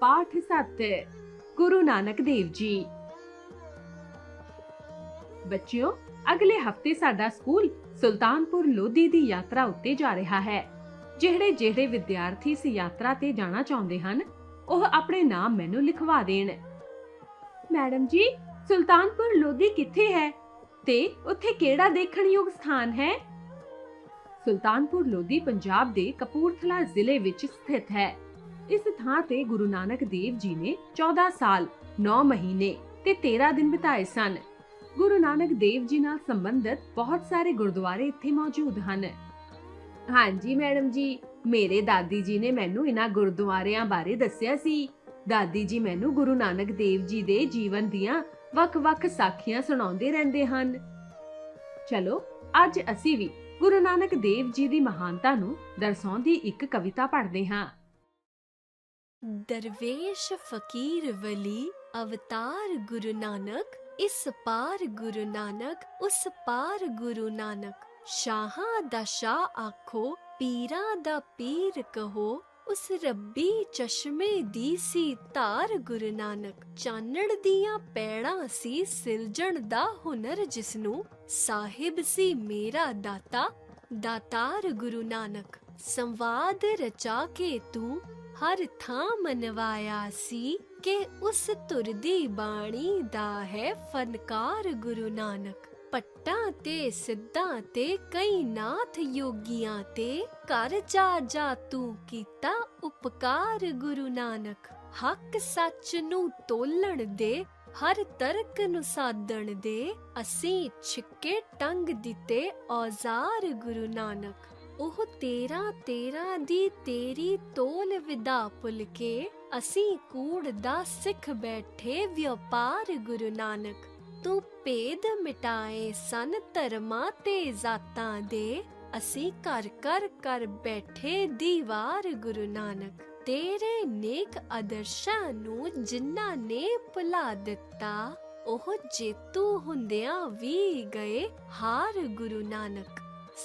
ਪਾਠ 7 ਗੁਰੂ ਨਾਨਕ ਦੇਵ ਜੀ। ਬੱਚਿਓ, ਅਗਲੇ ਹਫ਼ਤੇ ਸਾਡਾ ਸਕੂਲ ਸੁਲਤਾਨਪੁਰ ਲੋਧੀ ਦੀ ਯਾਤਰਾ ਉੱਤੇ ਜਾ ਰਿਹਾ ਹੈ। ਜਿਹੜੇ ਜਿਹੜੇ ਵਿਦਿਆਰਥੀ ਇਸ ਯਾਤਰਾ ਤੇ ਜਾਣਾ ਚਾਹੁੰਦੇ ਹਨ, ਉਹ ਆਪਣੇ ਨਾਮ ਮੈਨੂੰ ਲਿਖਵਾ ਦੇਣ। ਮੈਡਮ ਜੀ, ਸੁਲਤਾਨਪੁਰ ਲੋਧੀ ਕਿੱਥੇ ਹੈ? ਤੇ ਉੱਥੇ ਕਿਹੜਾ ਦੇਖਣਯੋਗ ਸਥਾਨ ਹੈ? ਸੁਲਤਾਨਪੁਰ ਲੋਧੀ ਪੰਜਾਬ ਦੇ ਕਪੂਰਥਲਾ ਜ਼ਿਲ੍ਹੇ ਵਿੱਚ ਸਥਿਤ ਹੈ। ਇਸ ਥਾਂ ਤੇ ਗੁਰੂ ਨਾਨਕ ਦੇਵ ਜੀ ਨੇ 14 ਸਾਲ 9 ਮਹੀਨੇ ਤੇ 13 ਦਿਨ ਬਿਤਾਏ ਸਨ। ਗੁਰੂ ਨਾਨਕ ਦੇਵ ਜੀ ਨਾਲ ਸੰਬੰਧਿਤ ਬਹੁਤ ਸਾਰੇ ਗੁਰਦੁਆਰੇ ਇੱਥੇ ਮੌਜੂਦ ਹਨ। ਹਾਂਜੀ ਮੈਡਮ ਜੀ, ਮੇਰੇ ਦਾਦੀ ਜੀ ਨੇ ਮੈਨੂੰ ਇਹਨਾਂ ਗੁਰਦੁਆਰਿਆਂ ਬਾਰੇ ਦੱਸਿਆ ਸੀ। ਦਾਦੀ ਜੀ ਮੈਨੂੰ ਗੁਰੂ ਨਾਨਕ ਦੇਵ ਜੀ ਦੇ ਜੀਵਨ ਦੀਆਂ ਵੱਖ-ਵੱਖ ਸਾਖੀਆਂ ਸੁਣਾਉਂਦੇ ਰਹਿੰਦੇ ਹਨ। ਚਲੋ, ਅੱਜ ਅਸੀਂ ਵੀ ਗੁਰੂ ਨਾਨਕ ਦੇਵ ਜੀ ਦੀ ਮਹਾਨਤਾ ਨੂੰ ਦਰਸਾਉਂਦੀ ਇੱਕ ਕਵਿਤਾ ਪੜ੍ਹਦੇ ਹਾਂ। ਦਰਵੇਸ਼ ਫਕੀਰ ਵਲੀ ਅਵਤਾਰ ਗੁਰੂ ਨਾਨਕ, ਇਸ ਪਾਰ ਗੁਰੂ ਨਾਨਕ, ਉਸ ਪਾਰ ਗੁਰੂ ਨਾਨਕ। ਸ਼ਾਹਾਂ ਦਾ ਸ਼ਾਹ ਆਖੋ, ਪੀਰਾਂ ਦਾ ਪੀਰ ਕਹੋ, ਉਸ ਰੱਬੀ ਚਸ਼ਮੇ ਦੀ ਸੀ ਧਾਰ ਗੁਰੂ ਨਾਨਕ। ਚਾਨਣ ਦੀਆਂ ਪੈੜਾਂ ਸੀ ਸਿਲਜਣ ਦਾ ਹੁਨਰ, ਜਿਸਨੂੰ ਸਾਹਿਬ ਸੀ ਮੇਰਾ ਦਾਤਾ, ਦਾਤਾਰ ਗੁਰੂ ਨਾਨਕ। ਸੰਵਾਦ ਰਚਾ ਕੇ ਤੂੰ ਹਰ ਥਾਂ ਮਨਵਾਇਆ ਸੀ ਕਿ ਉਸ ਧੁਰ ਦੀ ਬਾਣੀ ਦਾ ਹੈ ਫਨਕਾਰ ਗੁਰੂ ਨਾਨਕ। ਪੱਟਾਂ ਤੇ ਸਿੱਧਾਂ ਤੇ ਕਈ ਨਾਥ ਯੋਗੀਆਂ ਤੇ ਘਰ ਜਾ ਜਾ ਤੂੰ ਕੀਤਾ ਉਪਕਾਰ ਗੁਰੂ ਨਾਨਕ। ਹੱਕ ਸੱਚ ਨੂੰ ਤੋਲਣ ਦੇ, ਹਰ ਤਰਕ ਨੂੰ ਸਾਧਣ ਦੇ, ਅਸੀਂ ਛਿੱਕੇ ਟੰਗ ਦਿੱਤੇ ਔਜ਼ਾਰ ਗੁਰੂ ਨਾਨਕ। ਉਹ ਤੇਰਾ ਤੇਰਾ ਦੀ ਤੇਰੀ ਤੋਲ ਵਿਦਾ ਭੁੱਲ ਕੇ ਅਸੀਂ ਕੂੜ ਦਾ ਸਿੱਖ ਬੈਠੇ ਵਪਾਰ ਗੁਰੂ ਨਾਨਕ। ਤੂੰ ਭੇਦ ਮਿਟਾਏ ਸਨ ਧਰਮਾਂ ਤੇ ਜਾਤਾਂ ਦੇ, ਅਸੀਂ ਘਰ ਘਰ ਕਰ ਬੈਠੇ ਦੀਵਾਰ ਗੁਰੂ ਨਾਨਕ। ਤੇਰੇ ਨੇਕ ਆਦਰਸ਼ਾਂ ਨੂੰ ਜਿਨ੍ਹਾਂ ਨੇ ਭੁਲਾ ਦਿੱਤਾ, ਉਹ ਜੇਤੂ ਹੁੰਦਿਆਂ ਵੀ ਗਏ ਹਾਰ ਗੁਰੂ ਨਾਨਕ।